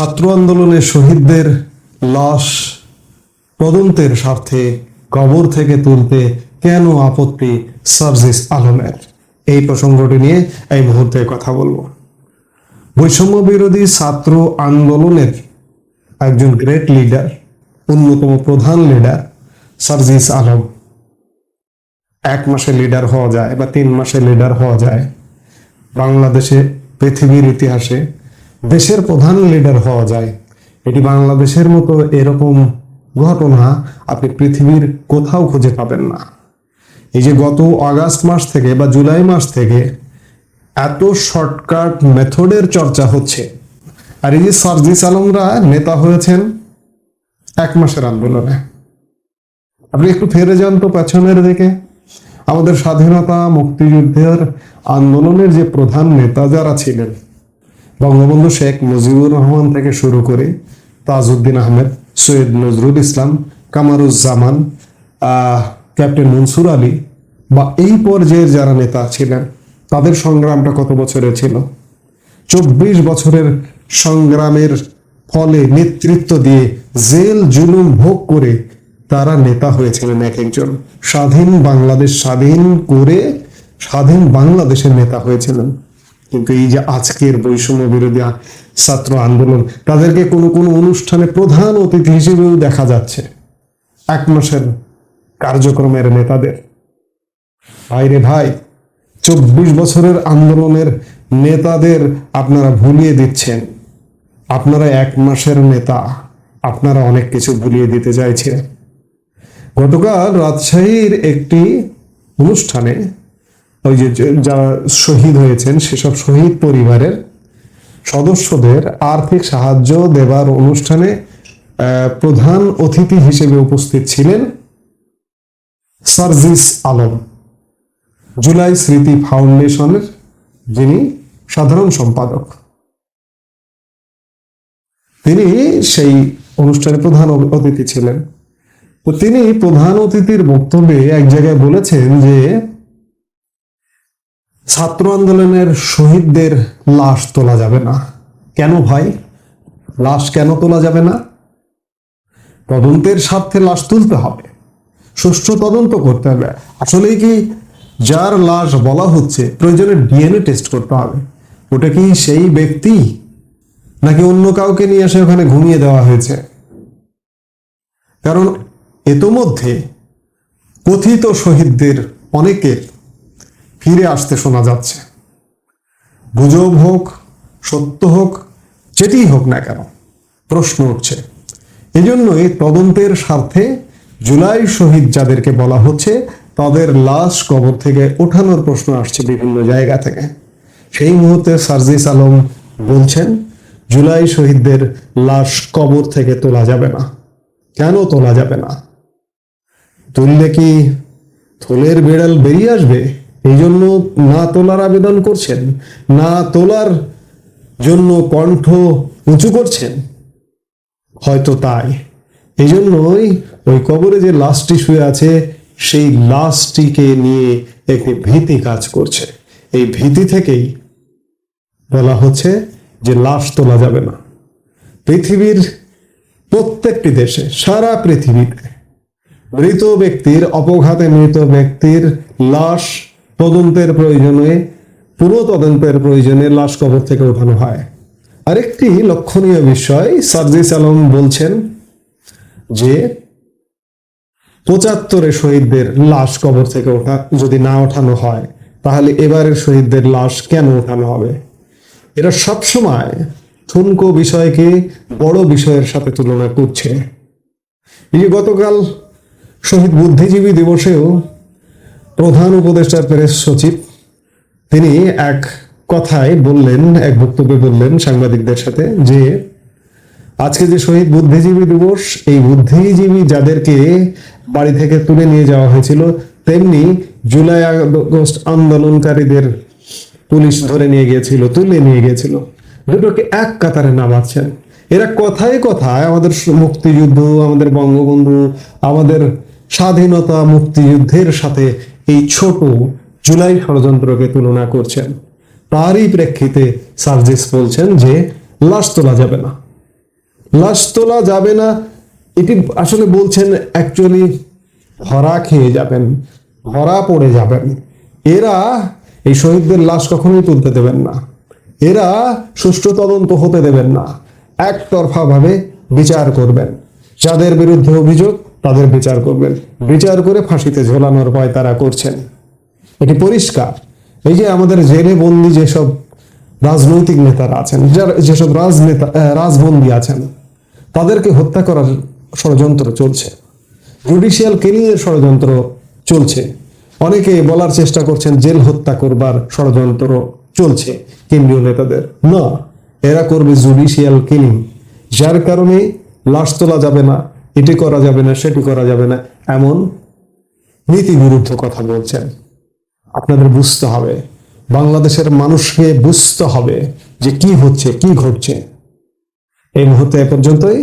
ছাত্র আন্দোলনের শহীদদের লাশ তদন্তের স্বার্থে কবর থেকে তুলতে কেন আপত্তি সার্জিস আলমের? এই প্রসঙ্গটি নিয়ে এই মুহূর্তে কথা বলব। বৈষম্য বিরোধী ছাত্র আন্দোলনের একজন গ্রেট লিডার অন্যতম প্রধান লিডার সার্জিস আলম। এক মাসে লিডার হওয়া যায় বা তিন মাসে লিডার হওয়া যায়। বাংলাদেশে, পৃথিবীর ইতিহাসে দেশের প্রধান লিডার হওয়া যায়। এটি বাংলাদেশের মতো এরকম ঘটনা আপনি পৃথিবীর কোথাও খুঁজে পাবেন না। এই যে গত আগস্ট মাস থেকে বা জুলাই মাস থেকে এত শর্টকাট মেথডের চর্চা হচ্ছে। আর এই যে সার্জিস আলমরা নেতা হয়েছেন এক মাসের আন্দোলনে। আপনি একটু ফিরে যান তো পেছনের দিকে। আমাদের স্বাধীনতা মুক্তিযুদ্ধের আন্দোলনের যে প্রধান নেতা যারা ছিলেন বঙ্গবন্ধু শেখ মুজিবুর রহমান থেকে শুরু করে তাজউদ্দিন আহমেদ, সৈয়দ নজরুল ইসলাম, কামারুজ্জামান ক্যাপ্টেন মনসুর আলী বা এই পর্যায়ের যারা নেতা ছিলেন, তাদের সংগ্রামটা কত বছরের ছিল? চব্বিশ বছরের সংগ্রামের ফলে নেতৃত্ব দিয়ে জেল জুলুম ভোগ করে তারা নেতা হয়েছিলেন এক একজন। স্বাধীন বাংলাদেশ স্বাধীন করে স্বাধীন বাংলাদেশের নেতা হয়েছিলেন। কিন্তু এই যে আজকের বৈষম্য বিরোধী ছাত্র আন্দোলন, তাদেরকে কোনো কোনো অনুষ্ঠানে প্রধান অতিথি হিসেবেও দেখা যাচ্ছে। এক মাসের কার্যক্রমের নেতাদের। ভাইরে ভাই, চব্বিশ বছরের আন্দোলনের নেতাদের আপনারা ভুলিয়ে দিচ্ছেন। আপনারা এক মাসের নেতা, আপনারা অনেক কিছু ভুলিয়ে দিতে চাইছেন। গতকাল রাজশাহীর একটি অনুষ্ঠানে ওই যে যারা শহীদ হয়েছেন, সেসব শহীদ পরিবারের সদস্যদের আর্থিক সাহায্য দেবার অনুষ্ঠানে প্রধান অতিথি হিসেবে উপস্থিত ছিলেন সার্জিস আলম, জুলাই স্মৃতি ফাউন্ডেশনের যিনি সাধারণ সম্পাদক। তিনি সেই অনুষ্ঠানে প্রধান অতিথি ছিলেন। তো তিনি প্রধান অতিথির বক্তব্যে এক জায়গায় বলেছেন যে ছাত্র আন্দোলনের শহীদদের লাশ তোলা যাবে না। কেন ভাই? লাশ কেন তোলা যাবে না? তদন্তের স্বার্থে লাশ তুলতে হবে। সুষ্ঠু তদন্ত করতে হবে। আসলেই কি যার লাশ বলা হচ্ছে প্রয়োজনে ডিএনএ টেস্ট করতে হবে। ওটা কি সেই ব্যক্তি? নাকি অন্য কাউকে নিয়ে এসে ওখানে ঘুমিয়ে দেওয়া হয়েছে? কারণ এতোমধ্যে কথিত শহীদদের অনেকের ফিরে আসতে শোনা যাচ্ছে। গুজব হোক, সত্য হোক, যেটি হোক না কেন, প্রশ্ন উঠছে। এই জন্যই তদন্তের স্বার্থে জুলাই শহীদ যাদেরকে বলা হচ্ছে, তাদের লাশ কবর থেকে ওঠানোর প্রশ্ন আসছে বিভিন্ন জায়গা থেকে। সেই মুহূর্তে সার্জিস আলম বলছেন, জুলাই শহীদদের লাশ কবর থেকে তোলা যাবে না। কেন তোলা যাবে না? তুললে কি থলের বেড়াল বেরিয়ে আসবে? এই জন্য না তোলার আবেদন করছেন, না তোলার জন্য কণ্ঠ উঁচু করছেন। হয়তো তাই। এই জন্যই ওই কবরে যে লাশটি শুয়ে আছে, সেই লাশটিকে নিয়ে একটি ভীতি কাজ করছে। এই ভীতি থেকেই বলা হচ্ছে যে লাশ তোলা যাবে না। পৃথিবীর প্রত্যেকটি দেশে, সারা পৃথিবীতে মৃত ব্যক্তির, অপঘাতে মৃত ব্যক্তির লাশ তদন্তের প্রয়োজনে, পুরো তদন্তের প্রয়োজনে লাশ কবর থেকে ওঠানো হয়। আরেকটি লক্ষণীয় বিষয়, সার্জিস আলম বলছেন যে পঁচাত্তরে শহীদদের লাশ কবর থেকে ওঠা, যদি না ওঠানো হয়, তাহলে এবারের শহীদদের লাশ কেন ওঠানো হবে? এরা সবসময় ঠুনকো বিষয়কে বড় বিষয়ের সাথে তুলনা করছে। এই যে গতকাল শহীদ বুদ্ধিজীবী দিবসেও প্রধান উপদেষ্টার প্রেস সচিব, তিনি এক কথায় বললেন, এক বক্তব্যে বললেন সাংবাদিকদের সাথে যে, আজকে যে শহীদ বুদ্ধিজীবী দিবস, এই বুদ্ধিজীবী যাদেরকে বাড়ি থেকে তুলে নিয়ে যাওয়া হয়েছিল, তেমনি জুলাই আগস্ট আন্দোলনকারীদের পুলিশ ধরে নিয়ে গিয়েছিল, তুলে নিয়ে গিয়েছিল। দুটোকে এক কাতারে নামাচ্ছেন। এরা কথায় কথায় আমাদের মুক্তিযুদ্ধ, আমাদের বঙ্গবন্ধু, আমাদের স্বাধীনতা মুক্তিযুদ্ধের সাথে এই ছোট জুলাই ষড়যন্ত্রকে তুলনা করছেন। তারই প্রেক্ষিতে সার্জিস বলছেন যে লাশ তোলা যাবে না। লাশ তোলা যাবে না, এটি আসলে বলছেন অ্যাকচুয়ালি ধরা খেয়ে যাবেন ধরা পড়ে যাবেন। এরা এই শহীদদের লাশ কখনোই তুলতে দেবেন না। এরা সুষ্ঠু তদন্ত হতে দেবেন না। একতরফা ভাবে বিচার করবেন। যাদের বিরুদ্ধে অভিযোগ তাদের বিচার করবেন। বিচার করে ফাঁসিতে ঝোলানোর ভয় তারা করছেন। এটি পরিষ্কার। এই যে আমাদের জেলে বন্দি যেসব রাজনৈতিক নেতারা আছেন যেসব রাজনেতা রাজবন্দী আছেন, তাদেরকে হত্যা করার ষড়যন্ত্র চলছে। জুডিশিয়াল কিলিং এর ষড়যন্ত্র চলছে। অনেকে বলার চেষ্টা করছেন, জেল হত্যা করবার ষড়যন্ত্র চলছে কেন্দ্রীয় নেতাদের। না, এরা করবে জুডিশিয়াল কিলিং, যার কারণে লাশ তোলা যাবে না এটি করা যাবে না, সেটি করা যাবে না, এমন নীতি বিরুদ্ধ কথা বলছেন। আপনাদের বুঝতে হবে, বাংলাদেশের মানুষকে বুঝতে হবে যে কি হচ্ছে, কি ঘটছে। এই মুহূর্তে এ পর্যন্তই।